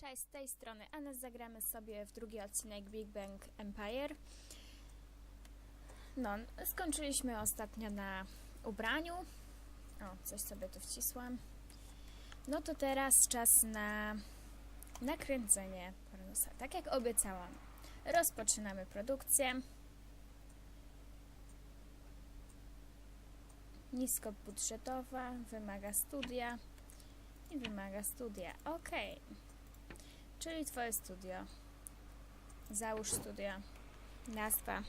Cześć, z tej strony Anes. Zagramy sobie w drugi odcinek Big Bang Empire. No, skończyliśmy ostatnio na ubraniu. O, coś sobie tu wcisłam. No to teraz czas na nakręcenie pornosa. Tak jak obiecałam. Rozpoczynamy produkcję. Niskobudżetowa, wymaga studia i wymaga studia. Okej. Czyli twoje studio. Załóż studio. Nazwa.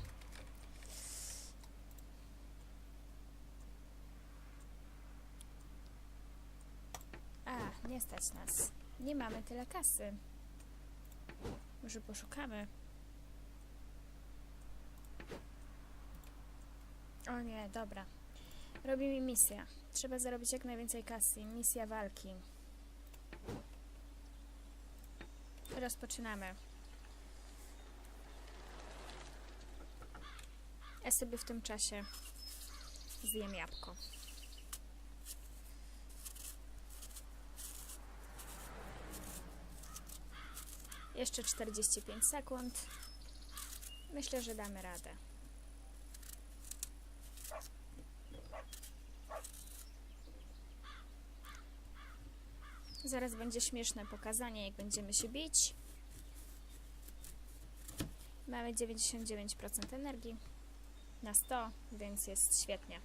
A, nie stać nas. Nie mamy tyle kasy. Może poszukamy. O nie, dobra. Robimy misję. Trzeba zarobić jak najwięcej kasy. Misja walki. Rozpoczynamy. Ja sobie w tym czasie zjem jabłko. Jeszcze 45 sekund. Myślę, że damy radę. Zaraz będzie śmieszne pokazanie, jak będziemy się bić. Mamy 99% energii na 100, więc jest świetnie.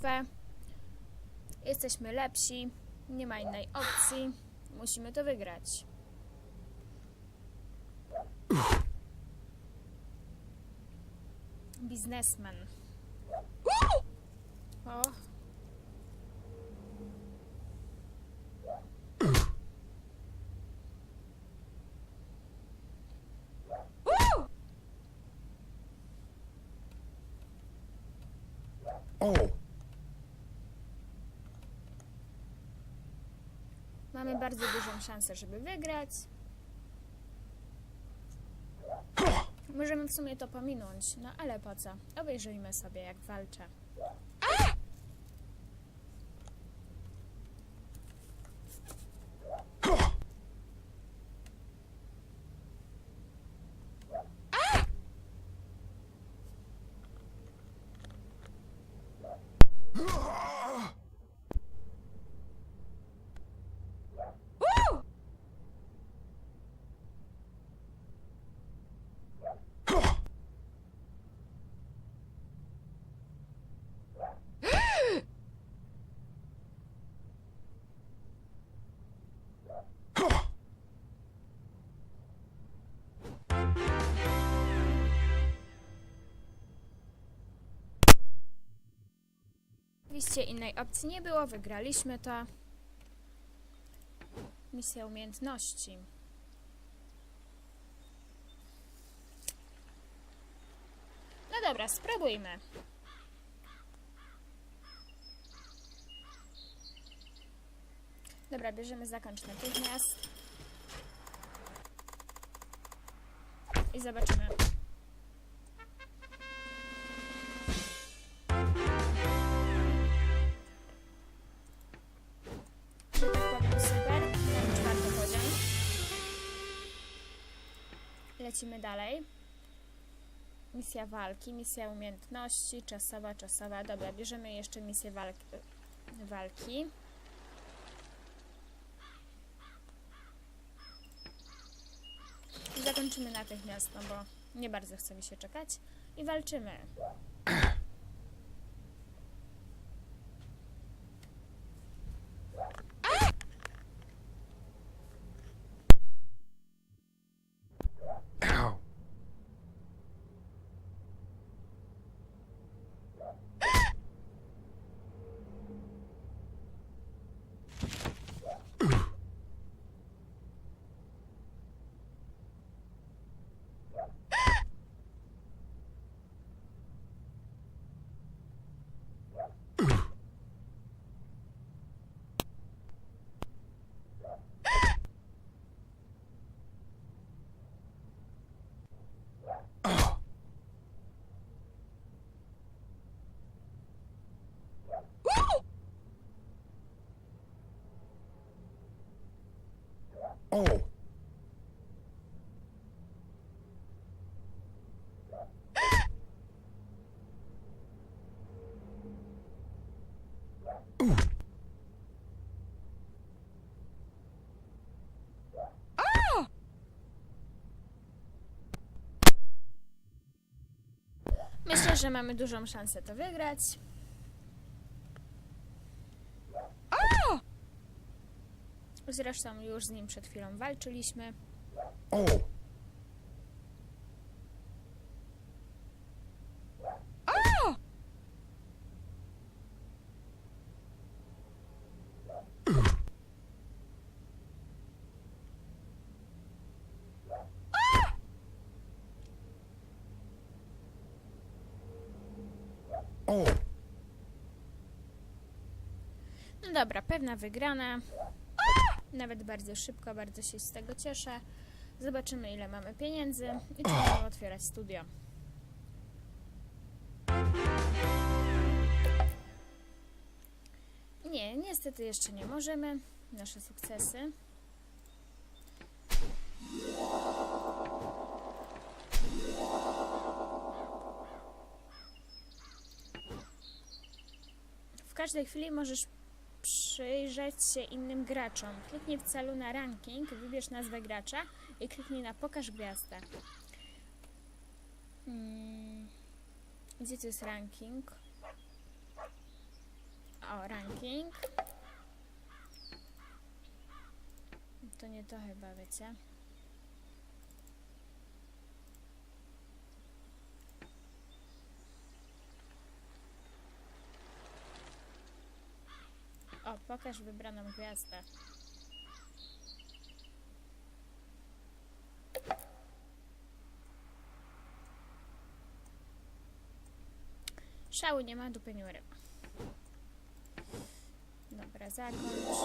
Bitwę. Jesteśmy lepsi, nie ma innej opcji. Musimy to wygrać. Biznesmen. O. Oh, Mamy bardzo dużą szansę, żeby wygrać. Możemy w sumie to pominąć, no ale po co? Obejrzyjmy sobie, jak walczę. Oczywiście innej opcji nie było, wygraliśmy to. Misja umiejętności. No dobra, spróbujmy. Dobra, bierzemy zakończ natychmiast. I zobaczymy. Lecimy dalej. Misja walki, misja umiejętności, czasowa, czasowa. Dobra, bierzemy jeszcze misję walki. walki. I zakończymy natychmiast, no bo nie bardzo chce mi się czekać. I walczymy. Myślę, że mamy dużą szansę to wygrać. Zresztą już z nim przed chwilą walczyliśmy. Oh! No dobra, pewna wygrana. Nawet bardzo szybko, bardzo się z tego cieszę. Zobaczymy, ile mamy pieniędzy i czy możemy otwierać studio. Nie, niestety jeszcze nie możemy. Nasze sukcesy. W każdej chwili możesz przyjrzeć się innym graczom. Kliknij w celu na ranking, wybierz nazwę gracza i kliknij na pokaż gwiazdę. Hmm. Gdzie to jest ranking? O, ranking. To nie to chyba, wiecie. O, pokaż wybraną gwiazdę. Szału nie ma, dupy nie. Dobra, zakończ.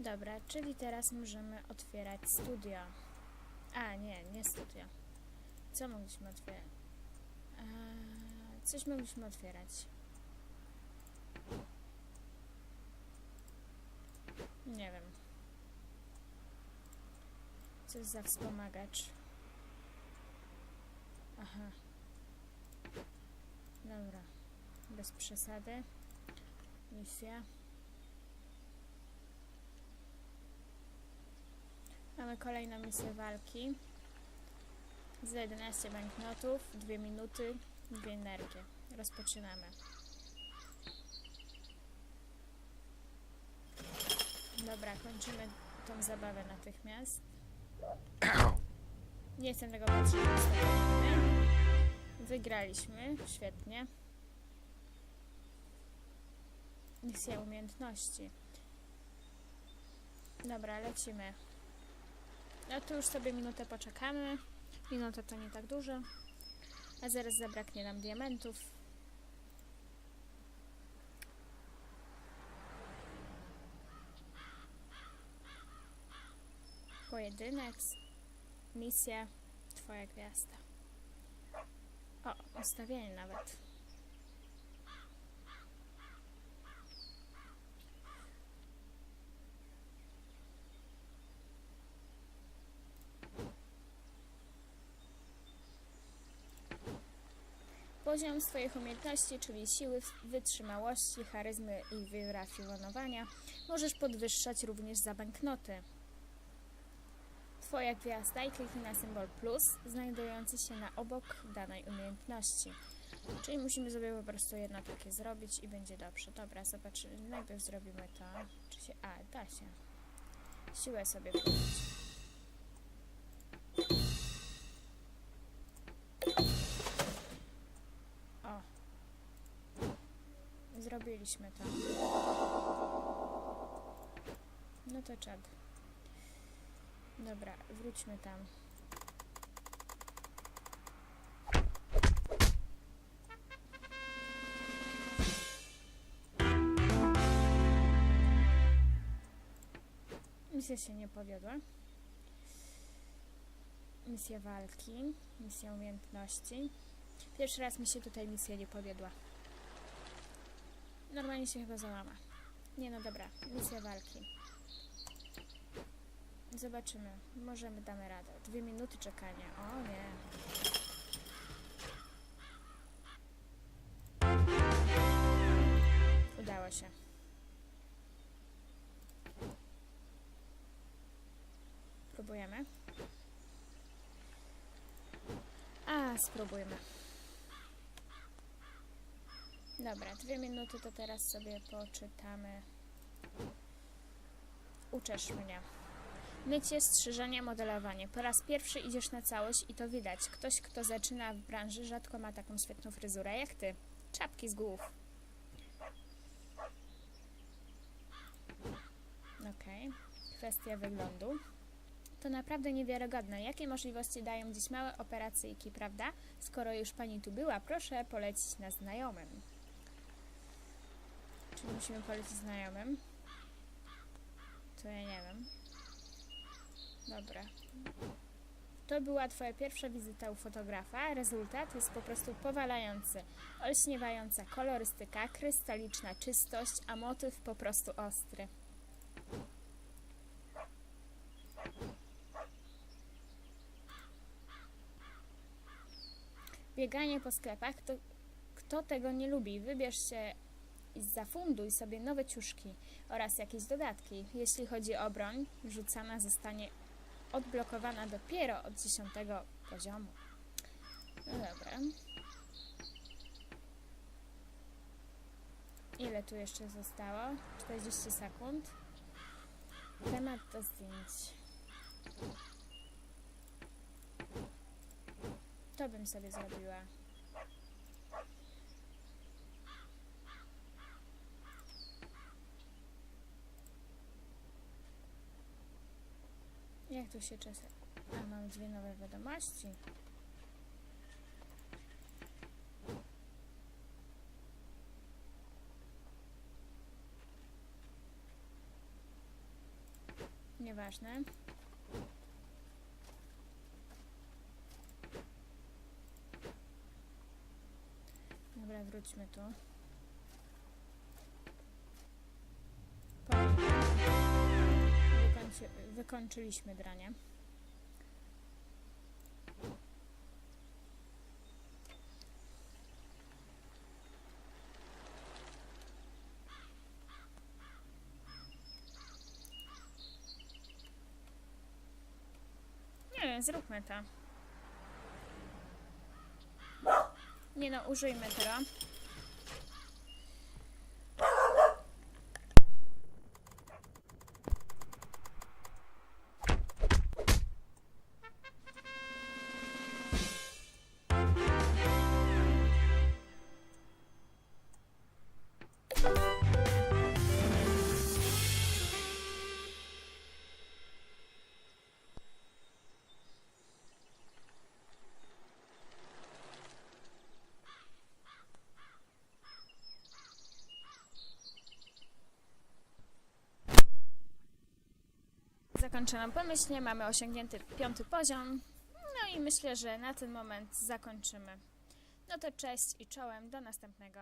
Dobra, czyli teraz możemy otwierać studio. A, nie, nie studio. Co mogliśmy otwierać? Coś mogliśmy otwierać. Nie wiem. Coś za wspomagacz. Aha. Dobra. Bez przesady. Misja. Mamy kolejną misję walki. Za 11 banknotów, 2 minuty, 2 energie. Rozpoczynamy. Dobra, kończymy tą zabawę natychmiast. Nie chcę tego patrzeć. Wygraliśmy, świetnie. Misja umiejętności. Dobra, lecimy. No tu już sobie minutę poczekamy. Minuta to nie tak dużo. A zaraz zabraknie nam diamentów. Pojedynek, misja, twoja gwiazda. O, ustawienie nawet. Poziom swoich umiejętności, czyli siły, wytrzymałości, charyzmy i wyrafinowania, możesz podwyższać również za banknoty. Twoja gwiazda i kliknij na symbol plus, znajdujący się na obok danej umiejętności. Czyli musimy sobie po prostu jedno takie zrobić i będzie dobrze. Dobra, zobaczymy. Najpierw zrobimy to. Czy się... A, da się. Siłę sobie podnieść. Zrobiliśmy to. No to czad. Dobra, wróćmy tam. Misja się nie powiodła. Misja walki, misja umiejętności. Pierwszy raz mi się tutaj misja nie powiodła. Normalnie się chyba załama. Nie no dobra, misja walki. Zobaczymy. Możemy damy radę. Dwie minuty czekania. O nie. Udało się. Próbujemy. A, spróbujmy. Dobra, dwie minuty to teraz sobie poczytamy. Uczesz mnie. Mycie, strzyżenie, modelowanie. Po raz pierwszy idziesz na całość i to widać. Ktoś, kto zaczyna w branży, rzadko ma taką świetną fryzurę jak ty. Czapki z głów. Okej. Kwestia wyglądu. To naprawdę niewiarygodne. Jakie możliwości dają dziś małe operacyjki, prawda? Skoro już pani tu była, proszę polecić na znajomym. Czyli musimy polecić znajomym? To ja nie wiem. Dobra. To była Twoja pierwsza wizyta u fotografa. Rezultat jest po prostu powalający. Olśniewająca kolorystyka, krystaliczna czystość, a motyw po prostu ostry. Bieganie po sklepach, to kto tego nie lubi? Wybierz się i zafunduj sobie nowe ciuszki oraz jakieś dodatki. Jeśli chodzi o broń, rzucana zostanie odblokowana dopiero od 10 poziomu. No dobra. Ile tu jeszcze zostało? 40 sekund. Temat do zdjęć. To bym sobie zrobiła. Jak tu się czasem... A, mam dwie nowe wiadomości. Nieważne. Dobra, wróćmy tu. Wykończyliśmy dranie. Nie wiem, zróbmy to. Nie no, użyjmy tego. Zakończono pomyślnie, mamy osiągnięty piąty poziom. No i myślę, że na ten moment zakończymy. No to cześć i czołem, do następnego.